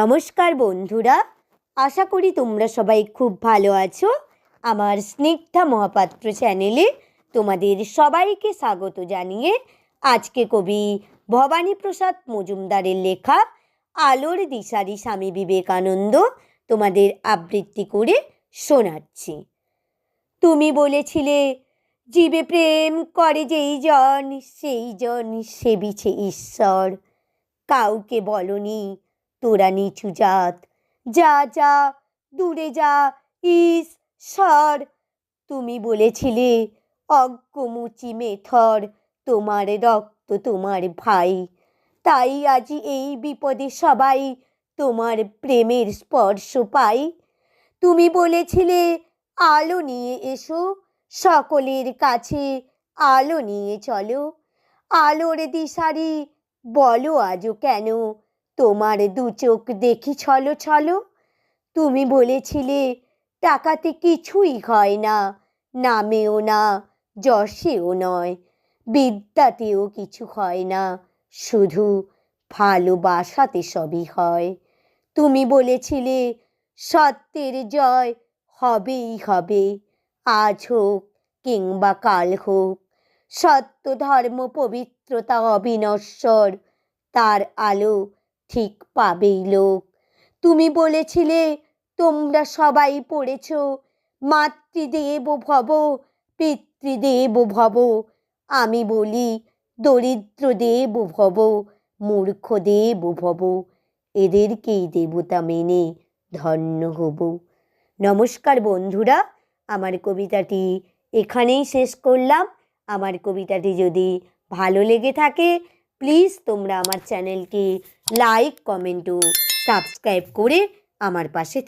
নমস্কার বন্ধুরা, আশা করি তোমরা সবাই খুব ভালো আছো। আমার স্নিগ্ধা মহাপাত্র চ্যানেলে তোমাদের সবাইকে স্বাগত জানিয়ে আজকে কবি ভবানীপ্রসাদ মজুমদারের লেখা আলোর দিশারি স্বামী বিবেকানন্দ তোমাদের আবৃত্তি করে শোনাচ্ছি। তুমি বলেছিলে, জীবে প্রেম করে যেই জন, সেই জন সেবিছে ঈশ্বর। কাউকে বলনি তোরা নিচু জাত। যা যা, দূরে যা, ইস, সর। তুমি বলেছিলে, অজ্ঞমুচি মেথর, তোমার রক্ত তোমার ভাই। তাই আজি এই বিপদে সবাই তোমার প্রেমের স্পর্শ পাই। তুমি বলেছিলে, আলো নিয়ে এসো, সকলের কাছে আলো নিয়ে চলো। আলোর দিশারি বলো আজও কেন? তোমার দু চোখ দেখি ছলো ছলো। তুমি বলেছিলে টাকাতে কিছুই হয় না, নামেও না, যশেও নয়, বিদ্যাতেও কিছু হয় না, শুধু ভালোবাসাতে সবই হয়। তুমি বলেছিলে, সত্যের জয় হবেই হবে, আজ হোক কিংবা কাল হোক। সত্য ধর্ম পবিত্রতা অবিনশ্বর, তার আলো ঠিক পাবেই লোক। তুমি বলেছিলে, তোমরা সবাই পড়েছ, মাতৃদেব ভব, পিতৃদেব ভব। আমি বলি, দরিদ্র দেব ভব, মূর্খ দেব ভব। এদেরকেই দেবতা মেনে ধন্য হব। নমস্কার বন্ধুরা, আমার কবিতাটি এখানেই শেষ করলাম। আমার কবিতাটি যদি ভালো লেগে থাকে প্লিজ তোমরা আমার চ্যানেলকে লাইক কমেন্ট ও সাবস্ক্রাইব করে আমার পাশে থেকে